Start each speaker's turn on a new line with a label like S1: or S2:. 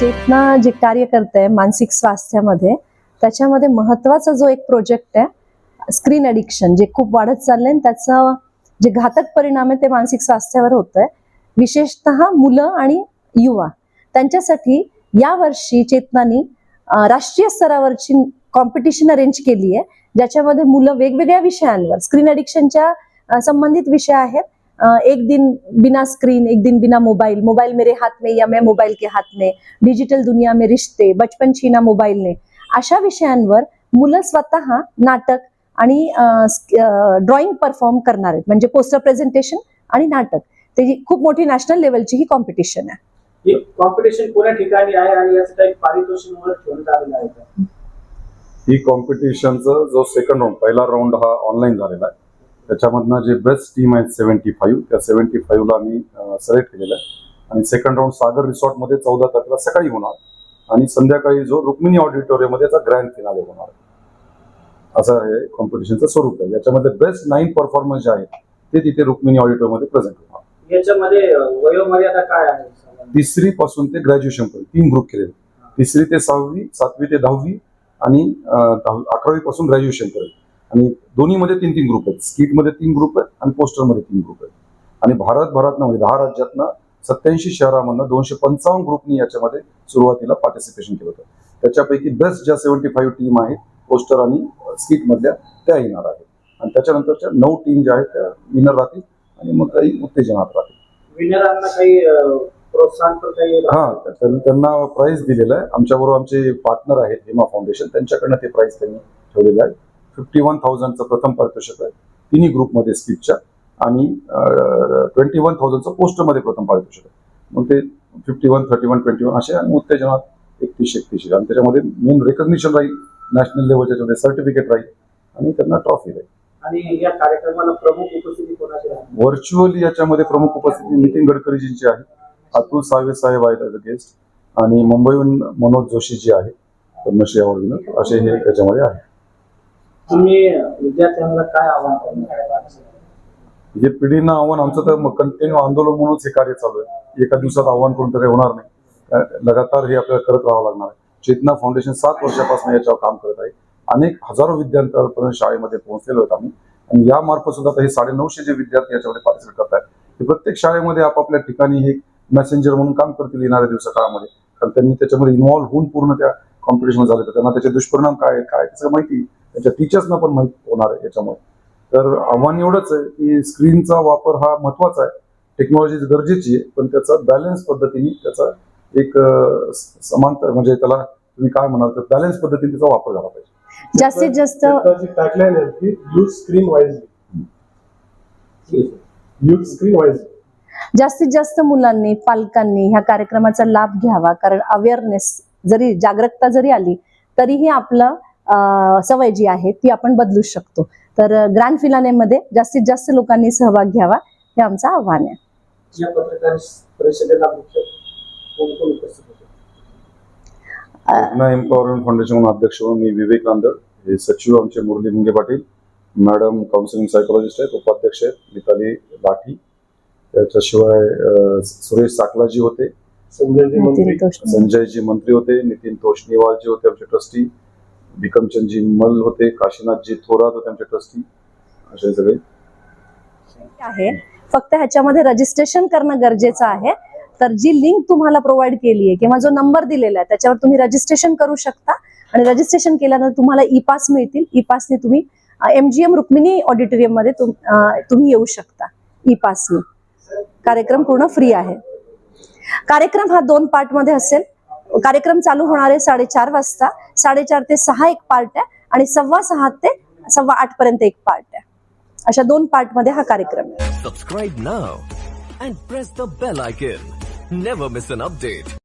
S1: म्हणजे चेतना जे कार्य करते मानसिक स्वास्थ्यामध्ये त्याच्यामध्ये महत्त्वाचा जो एक प्रोजेक्ट आहे स्क्रीन अडिक्शन जे खूप वाढत चाललंय आणि त्याचा जे घातक परिणाम आहे ते मानसिक स्वास्थ्यावर होत आहे विशेषतः मुलं आणि युवा त्यांच्यासाठी यावर्षी चेतनानी राष्ट्रीय स्तरावरची कॉम्पिटिशन अरेंज केली आहे ज्याच्यामध्ये मुलं वेगवेगळ्या विषयांवर स्क्रीन अडिक्शनच्या संबंधित विषय आहेत एक दिन बिना स्क्रीन एक दिन बिना मोबाइल मोबाइल मेरे हाथ में या मैं मोबाइल के हाथ में. डिजिटल दुनिया में रिश्ते बचपन छीना मोबाईल ने. अशा विषयांवर मुलं स्वतः नाटक आणि ड्रॉइंग परफॉर्म करणार आहेत. म्हणजे पोस्टर प्रेझेंटेशन आणि नाटक. त्याची खूप मोठी नॅशनल लेवलची ही कॉम्पिटिशन आहे.
S2: ही कॉम्पिटिशन कोण्या ठिकाणी आहे आणि यासाठी पारितोषिक म्हणून ठेवण्यात आलेलं आहे?
S3: ही कॉम्पिटिशनचा जो सेकंड राऊंड पहिला राऊंड हा ऑनलाईन झालेला आहे. त्याच्यामधनं जे बेस्ट टीम आहेत सेव्हन्टी फाईव्ह त्या सेव्हन्टी फाईव्हला आम्ही सिलेक्ट केलेलं आहे. आणि सेकंड राऊंड सागर रिसॉर्टमध्ये चौदा तारखेला सकाळी होणार. आणि संध्याकाळी जो रुक्मिणी ऑडिटोरियममध्ये याचा ग्रँड फिनाले होणार आहे. असं हे कॉम्पिटिशनचं स्वरूप आहे. याच्यामध्ये बेस्ट नाईन परफॉर्मन्स जे आहेत ते तिथे रुक्मिणी ऑडिटोरियममध्ये प्रेझेंट होणार.
S2: याच्यामध्ये वयोमर्यादा काय आहे?
S3: तिसरी पासून ते ग्रॅज्युएशन पर्यंत तीन ग्रुप केलेले. तिसरी ते सहावी सातवी ते दहावी आणि अकरावी पासून ग्रॅज्युएशन पर्यंत. आणि दोन्हीमध्ये तीन तीन ग्रुप आहेत स्किटमध्ये तीन ग्रुप आहेत आणि पोस्टरमध्ये तीन ग्रुप आहेत. आणि भारतभरातनं म्हणजे दहा राज्यातनं सत्याऐंशी शहरामधनं दोनशे पंचावन्न ग्रुपनी याच्यामध्ये सुरुवातीला पार्टिसिपेशन केलं होतं. त्याच्यापैकी बेस्ट ज्या सेव्हन्टी फाईव्ह टीम आहेत पोस्टर आणि स्किट मधल्या त्या येणार आहेत. आणि त्याच्यानंतरच्या नऊ टीम ज्या आहेत त्या विनर राहतील आणि मग काही उत्तेजनात राहतील.
S2: विनरांना काही प्रोत्साहन
S3: हा त्यांना प्राइज दिलेलं आहे. आमच्याबरोबर आमचे पार्टनर आहेत हेमा फाउंडेशन त्यांच्याकडनं ते प्राइज त्यांनी ठेवलेलं आहे. फिफ्टी वन थाउजंडचं प्रथम पारितोषिक आहे. तिन्ही ग्रुपमध्ये स्पीचच्या आणि ट्वेंटी वन थाउजंडचं पोस्टरमध्ये प्रथम पारितोषिक आहे. मग ते fifty one thirty one twenty one असे आणि उत्तेजनात एकतीस एकतीस आणि त्याच्यामध्ये मेन रेकग्निशन राहील. नॅशनल लेवलच्या त्याच्यामध्ये सर्टिफिकेट राहील. आणि त्यांना ट्रॉफी राहील.
S2: आणि या कार्यक्रमाला प्रमुख उपस्थिती कोणाची
S3: व्हर्च्युअली याच्यामध्ये प्रमुख उपस्थिती नितीन गडकरीजींची आहे. अतुल सावे साहेब आहेत ॲज अ गेस्ट आणि मुंबईहून मनोज जोशी जी आहे. पद्मश्री अवॉर्ड विनर असे हे याच्यामध्ये आहे.
S2: तुम्ही विद्यार्थ्यांना काय आव्हान करणार
S3: जे पिढींना आव्हान आमचं तर कंटिन्यू आंदोलन म्हणूनच हे कार्य चालू आहे. एका दिवसात आव्हान करून तर काही होणार नाही. लगातार हे आपल्याला करत राहावं लागणार आहे. चेतना फाउंडेशन सात वर्षापासून याच्यावर काम करत आहे. अनेक हजारो विद्यार्थ्यांपर्यंत शाळेमध्ये पोहोचलेलो आहोत आम्ही. आणि या मार्फत सुद्धा आता हे साडे नऊशे जे विद्यार्थी याच्यामध्ये पार्टिसिपेट करत आहेत ते प्रत्येक शाळेमध्ये आपापल्या ठिकाणी हे मेसेंजर म्हणून काम करतील येणाऱ्या दिवसा काळामध्ये. कारण त्यांनी त्याच्यामध्ये इन्व्हॉल्व्ह होऊन पूर्ण त्या कॉम्पिटिशन झाले तर त्यांना त्याचे दुष्परिणाम काय काय त्याचं माहिती त्यांच्या टीचर्सना पण माहिती होणार आहे याच्यामुळे. तर आव्हान एवढंच आहे की स्क्रीनचा वापर हा महत्त्वाचा आहे. टेक्नॉलॉजी गरजेची आहे पण त्याचा बॅलन्स पद्धतीने त्याचा एक समांतर म्हणजे त्याला तुम्ही काय म्हणाल तर बॅलन्स पद्धतीने त्याचा वापर झाला पाहिजे.
S1: जास्तीत जास्त
S4: टॅगलाईन आहे की use screen wisely use screen wisely
S1: जास्तीत जास्त मुलांनी पालकांनी ह्या कार्यक्रमाचा लाभ घ्यावा कारण अवेअरनेस जरी जागरूकता जरी आली तरीही आपलं सवय जी आहे ती आपण बदलू शकतो. तर ग्रँड फिलानेमध्ये जास्तीत जास्त लोकांनी सहभाग घ्यावा हे आमचं आव्हान आहे.
S3: एम्पॉवरमेंट फाउंडेशन म्हणून अध्यक्ष मी विवेक नांदड हे सचिव आमचे Murli Munge Patil madam counselling psychologist आहेत उपाध्यक्ष आहेत मिताली लाठी. त्याच्याशिवाय सुरेश साकलाजी होते.
S4: संजयजी मंत्री.
S3: संजयजी मंत्री होते नितीन तोष्णीवालजी होते आमचे ट्रस्टी भिकमचंदजी मल होते काशीनाथजी थोरात होते आमचे ट्रस्टी असे सगळे.
S1: आहे. फक्त ह्याच्यामध्ये रजिस्ट्रेशन करणं गरजेचं आहे. तर जी लिंक तुम्हाला प्रोव्हाइड केली आहे किंवा जो नंबर दिलेला आहे त्याच्यावर तुम्ही रजिस्ट्रेशन करू शकता. आणि रजिस्ट्रेशन केल्यानंतर तुम्हाला ई पास मिळतील. ई पासने तुम्ही एमजीएम रुक्मिणी ऑडिटोरियममध्ये तुम- तुम्ही येऊ शकता. ई पासने कार्यक्रम पूर्ण फ्री आहे. कार्यक्रम हा दोन पार्टमध्ये असेल. कार्यक्रम चालू होणार आहे साडेचार वाजता साडेचार ते सहा एक पार्ट आहे आणि सव्वा सहा ते सव्वा आठ पर्यंत एक पार्ट आहे अशा दोन पार्टमध्ये हा कार्यक्रम आहे
S5: Subscribe now press press the bell icon. Never miss an.